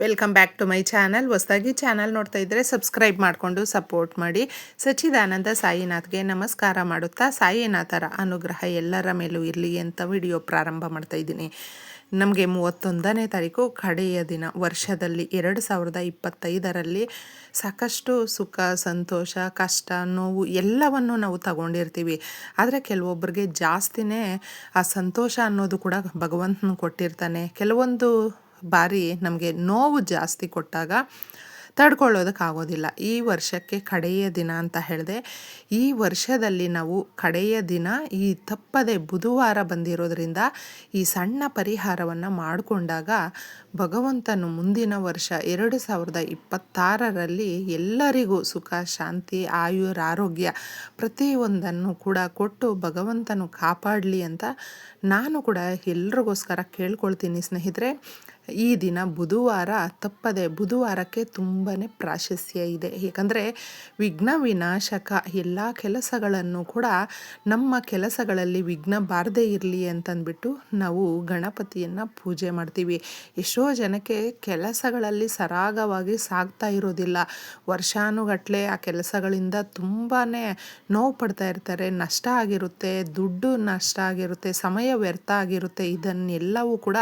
Welcome back to my channel ಹೊಸದಾಗಿ channel ನೋಡ್ತಾ ಇದ್ದರೆ ಸಬ್ಸ್ಕ್ರೈಬ್ ಮಾಡಿಕೊಂಡು ಸಪೋರ್ಟ್ ಮಾಡಿ. ಸಚ್ಚಿದಾನಂದ ಸಾಯಿನಾಥ್ಗೆ ನಮಸ್ಕಾರ ಮಾಡುತ್ತಾ ಸಾಯಿನಾಥರ ಅನುಗ್ರಹ ಎಲ್ಲರ ಮೇಲೂ ಇರಲಿ ಅಂತ ವಿಡಿಯೋ ಪ್ರಾರಂಭ ಮಾಡ್ತಾ ಇದ್ದೀನಿ. ನಮಗೆ ಮೂವತ್ತೊಂದನೇ ತಾರೀಕು ಕಡೆಯ ದಿನ. ವರ್ಷದಲ್ಲಿ ಎರಡು ಸಾವಿರದ ಇಪ್ಪತ್ತೈದರಲ್ಲಿ ಸಾಕಷ್ಟು ಸುಖ, ಸಂತೋಷ, ಕಷ್ಟ, ನೋವು ಎಲ್ಲವನ್ನು ನಾವು ತಗೊಂಡಿರ್ತೀವಿ. ಆದರೆ ಕೆಲವೊಬ್ಬರಿಗೆ ಜಾಸ್ತಿನೇ ಆ ಸಂತೋಷ ಅನ್ನೋದು ಕೂಡ ಭಗವಂತನ ಕೊಟ್ಟಿರ್ತಾನೆ. ಕೆಲವೊಂದು ಬಾರಿ ನಮಗೆ ನೋವು ಜಾಸ್ತಿ ಕೊಟ್ಟಾಗ ತಡ್ಕೊಳ್ಳೋದಕ್ಕಾಗೋದಿಲ್ಲ. ಈ ವರ್ಷಕ್ಕೆ ಕಡೆಯ ದಿನ ಅಂತ ಹೇಳಿದೆ, ಈ ವರ್ಷದಲ್ಲಿ ನಾವು ಕಡೆಯ ದಿನ ಈ ತಪ್ಪದೆ ಬುಧವಾರ ಬಂದಿರೋದರಿಂದ ಈ ಸಣ್ಣ ಪರಿಹಾರವನ್ನು ಮಾಡಿಕೊಂಡಾಗ ಭಗವಂತನು ಮುಂದಿನ ವರ್ಷ ಎರಡು ಸಾವಿರದ ಇಪ್ಪತ್ತಾರರಲ್ಲಿ ಎಲ್ಲರಿಗೂ ಸುಖ, ಶಾಂತಿ ಆಯುರ್ ಆರೋಗ್ಯ ಪ್ರತಿಯೊಂದನ್ನು ಕೂಡ ಕೊಟ್ಟು ಭಗವಂತನು ಕಾಪಾಡಲಿ ಅಂತ ನಾನು ಕೂಡ ಎಲ್ರಿಗೋಸ್ಕರ ಕೇಳ್ಕೊಳ್ತೀನಿ ಸ್ನೇಹಿತರೆ. ಈ ದಿನ ಬುಧವಾರ ತಪ್ಪದೆ ಬುಧವಾರಕ್ಕೆ ತುಂಬಾ ಪ್ರಾಶಸ್ತ್ಯ ಇದೆ. ಏಕೆಂದರೆ ವಿಘ್ನ ವಿನಾಶಕ ಎಲ್ಲ ಕೆಲಸಗಳನ್ನು ಕೂಡ ನಮ್ಮ ಕೆಲಸಗಳಲ್ಲಿ ವಿಘ್ನ ಬಾರದೇ ಇರಲಿ ಅಂತಂದ್ಬಿಟ್ಟು ನಾವು ಗಣಪತಿಯನ್ನು ಪೂಜೆ ಮಾಡ್ತೀವಿ. ಎಷ್ಟೋ ಜನಕ್ಕೆ ಕೆಲಸಗಳಲ್ಲಿ ಸರಾಗವಾಗಿ ಸಾಗ್ತಾ ಇರೋದಿಲ್ಲ. ವರ್ಷಾನುಗಟ್ಟಲೆ ಆ ಕೆಲಸಗಳಿಂದ ತುಂಬಾ ನೋವು ಪಡ್ತಾ ಇರ್ತಾರೆ. ನಷ್ಟ ಆಗಿರುತ್ತೆ, ದುಡ್ಡು ನಷ್ಟ ಆಗಿರುತ್ತೆ, ಸಮಯ ವ್ಯರ್ಥ ಆಗಿರುತ್ತೆ. ಇದನ್ನೆಲ್ಲವೂ ಕೂಡ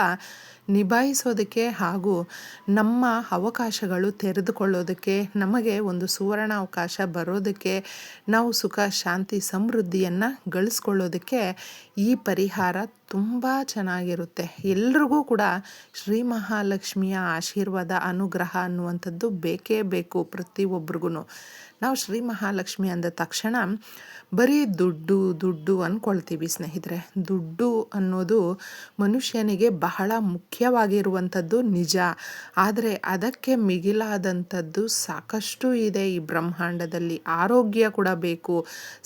ನಿಭಾಯಿಸೋದಕ್ಕೆ ಹಾಗೂ ನಮ್ಮ ಅವಕಾಶಗಳು ತೆರೆದುಕೊಳ್ಳೋದಕ್ಕೆ, ನಮಗೆ ಒಂದು ಸುವರ್ಣ ಅವಕಾಶ ಬರೋದಕ್ಕೆ, ನಾವು ಸುಖ, ಶಾಂತಿ, ಸಮೃದ್ಧಿಯನ್ನು ಗಳಿಸ್ಕೊಳ್ಳೋದಕ್ಕೆ ಈ ಪರಿಹಾರ ತುಂಬ ಚೆನ್ನಾಗಿರುತ್ತೆ. ಎಲ್ರಿಗೂ ಕೂಡ ಶ್ರೀ ಮಹಾಲಕ್ಷ್ಮಿಯ ಆಶೀರ್ವಾದ, ಅನುಗ್ರಹ ಅನ್ನುವಂಥದ್ದು ಬೇಕೇ ಬೇಕು ಪ್ರತಿಯೊಬ್ಬರಿಗೂ ನಾವು ಶ್ರೀ ಮಹಾಲಕ್ಷ್ಮಿ ಅಂದ ತಕ್ಷಣ ಬರೀ ದುಡ್ಡು ದುಡ್ಡು ಅಂದ್ಕೊಳ್ತೀವಿ ಸ್ನೇಹಿತರೆ. ದುಡ್ಡು ಅನ್ನೋದು ಮನುಷ್ಯನಿಗೆ ಬಹಳ ಮುಖ್ಯವಾಗಿರುವಂಥದ್ದು ನಿಜ. ಆದರೆ ಅದಕ್ಕೆ ಮಿಗಿಲಾದಂಥದ್ದು ಸಾಕಷ್ಟು ಇದೆ. ಈ ಬ್ರಹ್ಮಾಂಡದಲ್ಲಿ ಆರೋಗ್ಯ ಕೂಡ ಬೇಕು,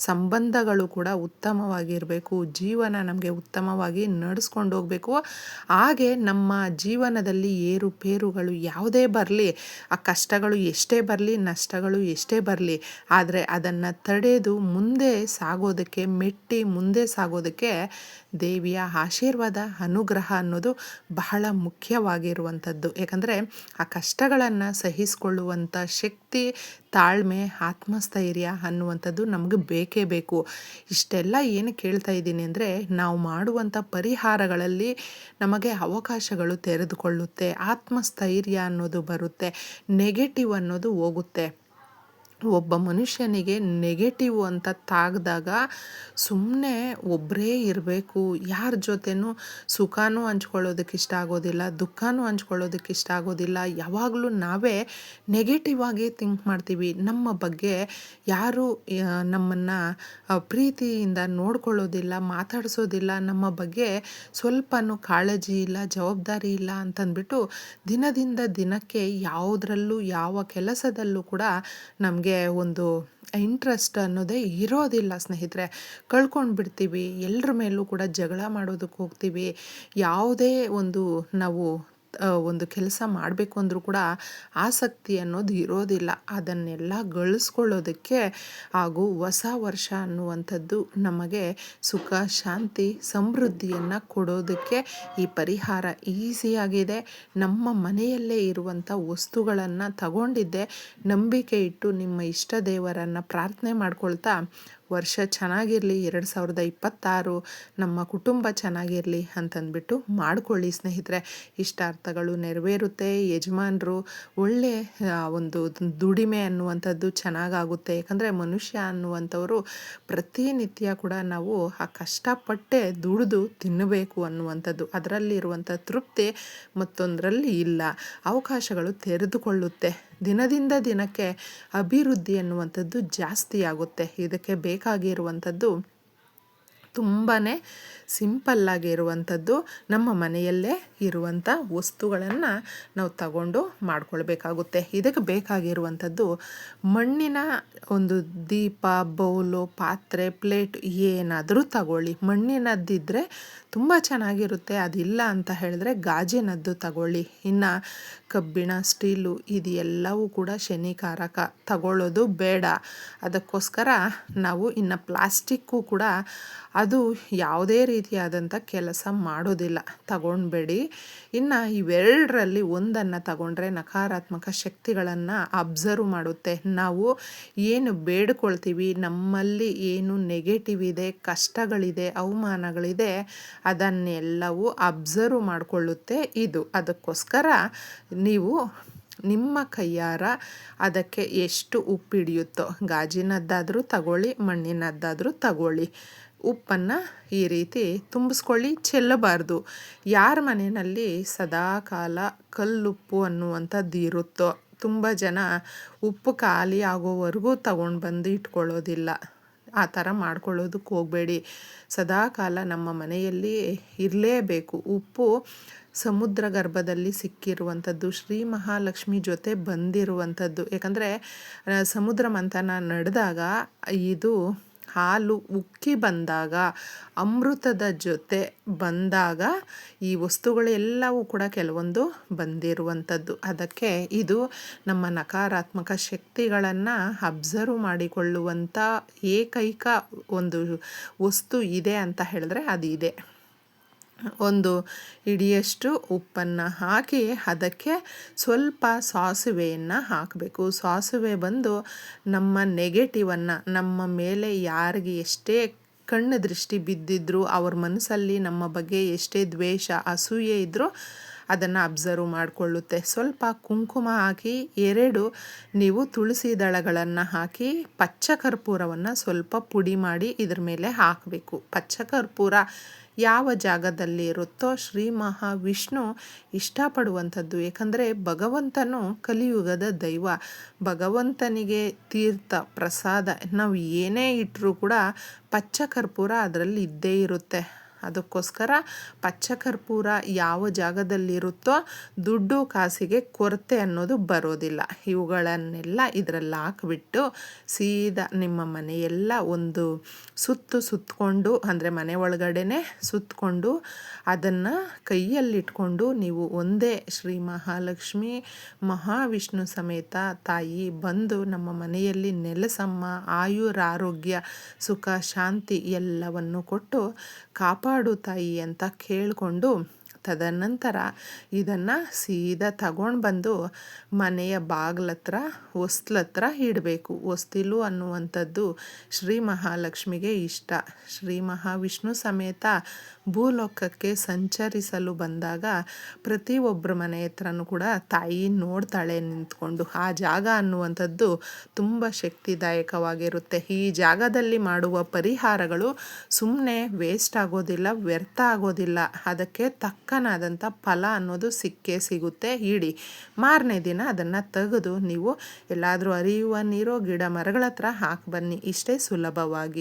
ಸಂಬಂಧಗಳು ಕೂಡ ಉತ್ತಮವಾಗಿರಬೇಕು, ಜೀವನ ನಮಗೆ ಉತ್ತಮವಾಗಿ ನಡೆಸ್ಕೊಂಡು ಹೋಗಬೇಕು. ಹಾಗೆ ನಮ್ಮ ಜೀವನದಲ್ಲಿ ಏರುಪೇರುಗಳು ಯಾವುದೇ ಬರಲಿ, ಆ ಕಷ್ಟಗಳು ಎಷ್ಟೇ ಬರಲಿ, ನಷ್ಟಗಳು ಎಷ್ಟೇ ಬರಲಿ, ಆದರೆ ಅದನ್ನು ತಡೆದು ಮುಂದೆ ಸಾಗೋದಕ್ಕೆ, ಮೆಟ್ಟಿ ಮುಂದೆ ಸಾಗೋದಕ್ಕೆ ದೇವಿಯ ಆಶೀರ್ವಾದ, ಅನುಗ್ರಹ ಅನ್ನೋದು ಬಹಳ ಮುಖ್ಯವಾಗಿರುವಂಥದ್ದು. ಯಾಕಂದರೆ ಆ ಕಷ್ಟಗಳನ್ನು ಸಹಿಸಿಕೊಳ್ಳುವಂಥ ಶಕ್ತಿ, ತಾಳ್ಮೆ, ಆತ್ಮಸ್ಥೈರ್ಯ ಅನ್ನುವಂಥದ್ದು ನಮಗೆ ಬೇಕೇ ಬೇಕು. ಇಷ್ಟೆಲ್ಲ ಏನು ಕೇಳ್ತಾ ಇದ್ದೀನಿ ಅಂದರೆ ನಾವು ಮಾಡುವಂಥ ಪರಿಹಾರಗಳಲ್ಲಿ ನಮಗೆ ಅವಕಾಶಗಳು ತೆರೆದುಕೊಳ್ಳುತ್ತೆ, ಆತ್ಮಸ್ಥೈರ್ಯ ಅನ್ನೋದು ಬರುತ್ತೆ ನೆಗೆಟಿವ್ ಅನ್ನೋದು ಹೋಗುತ್ತೆ. ಒಬ್ಬ ಮನುಷ್ಯನಿಗೆ ನೆಗೆಟಿವ್ ಅಂತ ತಾಗ್ದಾಗ ಸುಮ್ಮನೆ ಒಬ್ಬರೇ ಇರಬೇಕು. ಯಾರ ಜೊತೆನೂ ಸುಖನೂ ಹಂಚ್ಕೊಳ್ಳೋದಕ್ಕೆ ಇಷ್ಟ ಆಗೋದಿಲ್ಲ, ದುಃಖನೂ ಹಂಚ್ಕೊಳ್ಳೋದಕ್ಕೆ ಇಷ್ಟ ಆಗೋದಿಲ್ಲ. ಯಾವಾಗಲೂ ನಾವೇ ನೆಗೆಟಿವ್ ಆಗಿ ಥಿಂಕ್ ಮಾಡ್ತೀವಿ. ನಮ್ಮ ಬಗ್ಗೆ ಯಾರು ನಮ್ಮನ್ನು ಪ್ರೀತಿಯಿಂದ ನೋಡ್ಕೊಳ್ಳೋದಿಲ್ಲ, ಮಾತಾಡಿಸೋದಿಲ್ಲ. ನಮ್ಮ ಬಗ್ಗೆ ಸ್ವಲ್ಪನೂ ಕಾಳಜಿ ಇಲ್ಲ, ಜವಾಬ್ದಾರಿ ಇಲ್ಲ ಅಂತಂದ್ಬಿಟ್ಟು ದಿನದಿಂದ ದಿನಕ್ಕೆ ಯಾವುದ್ರಲ್ಲೂ, ಯಾವ ಕೆಲಸದಲ್ಲೂ ಕೂಡ ನಮಗೆ ಒಂದು ಇಂಟ್ರೆಸ್ಟ್ ಅನ್ನೋದೇ ಇರೋದಿಲ್ಲ ಸ್ನೇಹಿತರೆ. ಕಳ್ಕೊಂಡು ಬಿಡ್ತೀವಿ ಎಲ್ಲರ ಮೇಲೂ ಕೂಡ ಜಗಳ ಮಾಡೋದಕ್ಕೆ ಹೋಗ್ತೀವಿ. ಯಾವುದೇ ಒಂದು ನಾವು ಒಂದು ಕೆಲಸ ಮಾಡಬೇಕು ಅಂದರೂ ಕೂಡ ಆಸಕ್ತಿ ಅನ್ನೋದು ಇರೋದಿಲ್ಲ. ಅದನ್ನೆಲ್ಲ ಗಳಿಸ್ಕೊಳ್ಳೋದಕ್ಕೆ ಹಾಗೂ ಹೊಸ ವರ್ಷ ಅನ್ನುವಂಥದ್ದು ನಮಗೆ ಸುಖ, ಶಾಂತಿ, ಸಮೃದ್ಧಿಯನ್ನು ಕೊಡೋದಕ್ಕೆ ಈ ಪರಿಹಾರ ಈಸಿಯಾಗಿದೆ. ನಮ್ಮ ಮನೆಯಲ್ಲೇ ಇರುವಂಥ ವಸ್ತುಗಳನ್ನು ತಗೊಂಡಿದ್ದೆ. ನಂಬಿಕೆ ಇಟ್ಟು ನಿಮ್ಮ ಇಷ್ಟ ದೇವರನ್ನು ಪ್ರಾರ್ಥನೆ ಮಾಡ್ಕೊಳ್ತಾ ವರ್ಷ ಚೆನ್ನಾಗಿರಲಿ, ಎರಡು ಸಾವಿರದ ಇಪ್ಪತ್ತಾರು ನಮ್ಮ ಕುಟುಂಬ ಚೆನ್ನಾಗಿರಲಿ ಅಂತಂದ್ಬಿಟ್ಟು ಮಾಡ್ಕೊಳ್ಳಿ ಸ್ನೇಹಿತರೆ. ಇಷ್ಟಾರ್ಥಗಳು ನೆರವೇರುತ್ತೆ, ಯಜಮಾನರು ಒಳ್ಳೆ ಒಂದು ದುಡಿಮೆ ಅನ್ನುವಂಥದ್ದು ಚೆನ್ನಾಗಾಗುತ್ತೆ. ಯಾಕಂದರೆ ಮನುಷ್ಯ ಅನ್ನುವಂಥವರು ಪ್ರತಿನಿತ್ಯ ಕೂಡ ನಾವು ಆ ಕಷ್ಟಪಟ್ಟೆ ದುಡಿದು ತಿನ್ನಬೇಕು ಅನ್ನುವಂಥದ್ದು. ಅದರಲ್ಲಿರುವಂಥ ತೃಪ್ತಿ ಮತ್ತೊಂದರಲ್ಲಿ ಇಲ್ಲ. ಅವಕಾಶಗಳು ತೆರೆದುಕೊಳ್ಳುತ್ತೆ. ದಿನದಿಂದ ದಿನಕ್ಕೆ ಅಭಿವೃದ್ಧಿ ಅನ್ನುವಂಥದ್ದು ಜಾಸ್ತಿ ಆಗುತ್ತೆ ಇದಕ್ಕೆ ಬೇಕಾಗಿರುವಂಥದ್ದು ತುಂಬಾ ಸಿಂಪಲ್ಲಾಗಿರುವಂಥದ್ದು ನಮ್ಮ ಮನೆಯಲ್ಲೇ ಇರುವಂಥ ವಸ್ತುಗಳನ್ನು ನಾವು ತಗೊಂಡು ಮಾಡ್ಕೊಳ್ಬೇಕಾಗುತ್ತೆ. ಇದಕ್ಕೆ ಬೇಕಾಗಿರುವಂಥದ್ದು ಮಣ್ಣಿನ ಒಂದು ದೀಪ, ಬೌಲು, ಪಾತ್ರೆ, ಪ್ಲೇಟ್ ಏನಾದರೂ ತಗೊಳ್ಳಿ. ಮಣ್ಣಿನದ್ದಿದ್ದರೆ ತುಂಬ ಚೆನ್ನಾಗಿರುತ್ತೆ. ಅದಿಲ್ಲ ಅಂತ ಹೇಳಿದ್ರೆ ಗಾಜಿನದ್ದು ತಗೊಳ್ಳಿ. ಇನ್ನು ಕಬ್ಬಿಣ, ಸ್ಟೀಲು ಇದು ಎಲ್ಲವೂ ಕೂಡ ಶನಿಕಾರಕ. ತಗೊಳ್ಳೋದು ಬೇಡ. ಅದಕ್ಕೋಸ್ಕರ ನಾವು ಇನ್ನು ಪ್ಲಾಸ್ಟಿಕ್ಕು ಕೂಡ ಅದು ಯಾವುದೇ ರೀತಿಯಾದಂಥ ಕೆಲಸ ಮಾಡೋದಿಲ್ಲ. ತಗೊಂಡ್ಬೇಡಿ. ಇನ್ನು ಇವೆರಡರಲ್ಲಿ ಒಂದನ್ನು ತಗೊಂಡ್ರೆ ನಕಾರಾತ್ಮಕ ಶಕ್ತಿಗಳನ್ನು ಅಬ್ಸರ್ವ್ ಮಾಡುತ್ತೆ. ನಾವು ಏನು ಬೇಡ್ಕೊಳ್ತೀವಿ, ನಮ್ಮಲ್ಲಿ ಏನು ನೆಗೆಟಿವ್ ಇದೆ, ಕಷ್ಟಗಳಿದೆ, ಅವಮಾನಗಳಿದೆ, ಅದನ್ನೆಲ್ಲವೂ ಅಬ್ಸರ್ವ್ ಮಾಡಿಕೊಳ್ಳುತ್ತೆ ಇದು. ಅದಕ್ಕೋಸ್ಕರ ನೀವು ನಿಮ್ಮ ಕೈಯಾರ ಅದಕ್ಕೆ ಎಷ್ಟು ಉಪ್ಪು ಹಿಡಿಯುತ್ತೋ, ಗಾಜಿನದ್ದಾದರೂ ತಗೊಳ್ಳಿ, ಮಣ್ಣಿನದ್ದಾದರೂ ತಗೊಳ್ಳಿ. ಉಪ್ಪನ್ನು ಈ ರೀತಿ ತುಂಬಿಸ್ಕೊಳ್ಳಿ, ಚೆಲ್ಲಬಾರ್ದು. ಯಾರ ಮನೆಯಲ್ಲಿ ಸದಾ ಕಾಲ ಕಲ್ಲುಪ್ಪು ಅನ್ನುವಂಥದ್ದು ಇರುತ್ತೋ, ತುಂಬ ಜನ ಉಪ್ಪು ಖಾಲಿ ಆಗೋವರೆಗೂ ತಗೊಂಡು ಬಂದು ಇಟ್ಕೊಳ್ಳೋದಿಲ್ಲ. ಆ ಥರ ಮಾಡ್ಕೊಳ್ಳೋದಕ್ಕೆ ಹೋಗಬೇಡಿ. ಸದಾ ಕಾಲ ನಮ್ಮ ಮನೆಯಲ್ಲಿ ಇರಲೇಬೇಕು. ಉಪ್ಪು ಸಮುದ್ರ ಗರ್ಭದಲ್ಲಿ ಸಿಕ್ಕಿರುವಂಥದ್ದು, ಶ್ರೀ ಮಹಾಲಕ್ಷ್ಮಿ ಜೊತೆ ಬಂದಿರುವಂಥದ್ದು. ಯಾಕಂದರೆ ಸಮುದ್ರ ಮಂಥನ ನಡೆದಾಗ ಇದು ಹಾಲು ಉಕ್ಕಿ ಬಂದಾಗ, ಅಮೃತದ ಜೊತೆ ಬಂದಾಗ ಈ ವಸ್ತುಗಳೆಲ್ಲವೂ ಕೂಡ ಕೆಲವೊಂದು ಬಂದಿರುವಂಥದ್ದು. ಅದಕ್ಕೆ ಇದು ನಮ್ಮ ನಕಾರಾತ್ಮಕ ಶಕ್ತಿಗಳನ್ನು ಅಬ್ಸರ್ವ್ ಮಾಡಿಕೊಳ್ಳುವಂಥ ಏಕೈಕ ಒಂದು ವಸ್ತು ಇದೆ ಅಂತ ಹೇಳಿದ್ರೆ ಅದು ಇದೆ ಒಂದು ಹಿಡಿಯಷ್ಟು ಉಪ್ಪನ್ನು ಹಾಕಿ ಅದಕ್ಕೆ ಸ್ವಲ್ಪ ಸಾಸುವೆಯನ್ನು ಹಾಕಬೇಕು. ಸಾಸುವೆ ಬಂದು ನಮ್ಮ ನೆಗೆಟಿವನ್ನು, ನಮ್ಮ ಮೇಲೆ ಯಾರಿಗೆ ಎಷ್ಟೇ ಕಣ್ಣು ದೃಷ್ಟಿ ಬಿದ್ದಿದ್ರು, ಅವ್ರ ಮನಸ್ಸಲ್ಲಿ ನಮ್ಮ ಬಗ್ಗೆ ಎಷ್ಟೇ ದ್ವೇಷ, ಅಸೂಯೆ ಇದ್ದರೂ ಅದನ್ನು ಅಬ್ಸರ್ವ್ ಮಾಡಿಕೊಳ್ಳುತ್ತೆ. ಸ್ವಲ್ಪ ಕುಂಕುಮ ಹಾಕಿ, ಎರಡು ನೀವು ತುಳಸಿ ದಳಗಳನ್ನು ಹಾಕಿ ಪಚ್ಚ ಕರ್ಪೂರವನ್ನು ಸ್ವಲ್ಪ ಪುಡಿ ಮಾಡಿ ಇದ್ರ ಮೇಲೆ ಹಾಕಬೇಕು. ಪಚ್ಚ ಕರ್ಪೂರ ಯಾವ ಜಾಗದಲ್ಲಿ ಇರುತ್ತೋ ಶ್ರೀ ಮಹಾವಿಷ್ಣು ಇಷ್ಟಪಡುವಂಥದ್ದು? ಏಕೆಂದರೆ ಭಗವಂತನು ಕಲಿಯುಗದ ದೈವ. ಭಗವಂತನಿಗೆ ತೀರ್ಥ, ಪ್ರಸಾದ, ನಾವು ಏನೇ ಇಟ್ಟರೂ ಕೂಡ ಪಚ್ಚ ಕರ್ಪೂರ ಅದರಲ್ಲಿ ಇದ್ದೇ ಇರುತ್ತೆ. ಅದಕ್ಕೋಸ್ಕರ ಪಚ್ಚ ಕರ್ಪೂರ ಯಾವ ಜಾಗದಲ್ಲಿರುತ್ತೋ ದುಡ್ಡು ಕಾಸಿಗೆ ಕೊರತೆ ಅನ್ನೋದು ಬರೋದಿಲ್ಲ. ಇವುಗಳನ್ನೆಲ್ಲ ಇದರಲ್ಲಿ ಹಾಕ್ಬಿಟ್ಟು ಸೀದಾ ನಿಮ್ಮ ಮನೆಯೆಲ್ಲ ಒಂದು ಸುತ್ತು ಸುತ್ತಕೊಂಡು ಅಂದರೆ ಮನೆ ಒಳಗಡೆನೆ ಸುತ್ತಕೊಂಡು ಅದನ್ನು ಕೈಯಲ್ಲಿಟ್ಕೊಂಡು ನೀವು ಒಂದೇ ಶ್ರೀ ಮಹಾಲಕ್ಷ್ಮಿ, ಮಹಾವಿಷ್ಣು ಸಮೇತ ತಾಯಿ ಬಂದು ನಮ್ಮ ಮನೆಯಲ್ಲಿ ನೆಲೆಸಮ್ಮ, ಆಯುರಾರೋಗ್ಯ, ಸುಖ, ಶಾಂತಿ ಎಲ್ಲವನ್ನು ಕೊಟ್ಟು ಕಾಪಾಡು ತಾಯಿ ಅಂತ ಕೇಳಿಕೊಂಡು ತದನಂತರ ಇದನ್ನು ಸೀದಾ ತಗೊಂಡು ಬಂದು ಮನೆಯ ಬಾಗ್ಲತ್ರ, ಹೊಸ್ಲತ್ರ ಇಡಬೇಕು. ಹೊಸ್ತಿಲು ಅನ್ನುವಂಥದ್ದು ಶ್ರೀ ಮಹಾಲಕ್ಷ್ಮಿಗೆ ಇಷ್ಟ. ಶ್ರೀ ಮಹಾವಿಷ್ಣು ಸಮೇತ ಭೂಲೋಕಕ್ಕೆ ಸಂಚರಿಸಲು ಬಂದಾಗ ಪ್ರತಿಯೊಬ್ಬರ ಮನೆ ಹತ್ರನೂ ಕೂಡ ತಾಯಿ ನೋಡ್ತಾಳೆ ನಿಂತ್ಕೊಂಡು. ಆ ಜಾಗ ಅನ್ನುವಂಥದ್ದು ತುಂಬ ಶಕ್ತಿದಾಯಕವಾಗಿರುತ್ತೆ. ಈ ಜಾಗದಲ್ಲಿ ಮಾಡುವ ಪರಿಹಾರಗಳು ಸುಮ್ಮನೆ ವೇಸ್ಟ್ ಆಗೋದಿಲ್ಲ, ವ್ಯರ್ಥ ಆಗೋದಿಲ್ಲ. ಅದಕ್ಕೆ ತಕ್ಕನಾದಂಥ ಫಲ ಅನ್ನೋದು ಸಿಕ್ಕೇ ಸಿಗುತ್ತೆ. ಇಡಿ, ಮಾರನೇ ದಿನ ಅದನ್ನು ತೆಗೆದು ನೀವು ಎಲ್ಲಾದರೂ ಅರಿಯುವ ನೀರೋ ಗಿಡ ಮರಗಳ ಹತ್ರ ಹಾಕಿ ಬನ್ನಿ. ಇಷ್ಟೇ ಸುಲಭವಾಗಿ.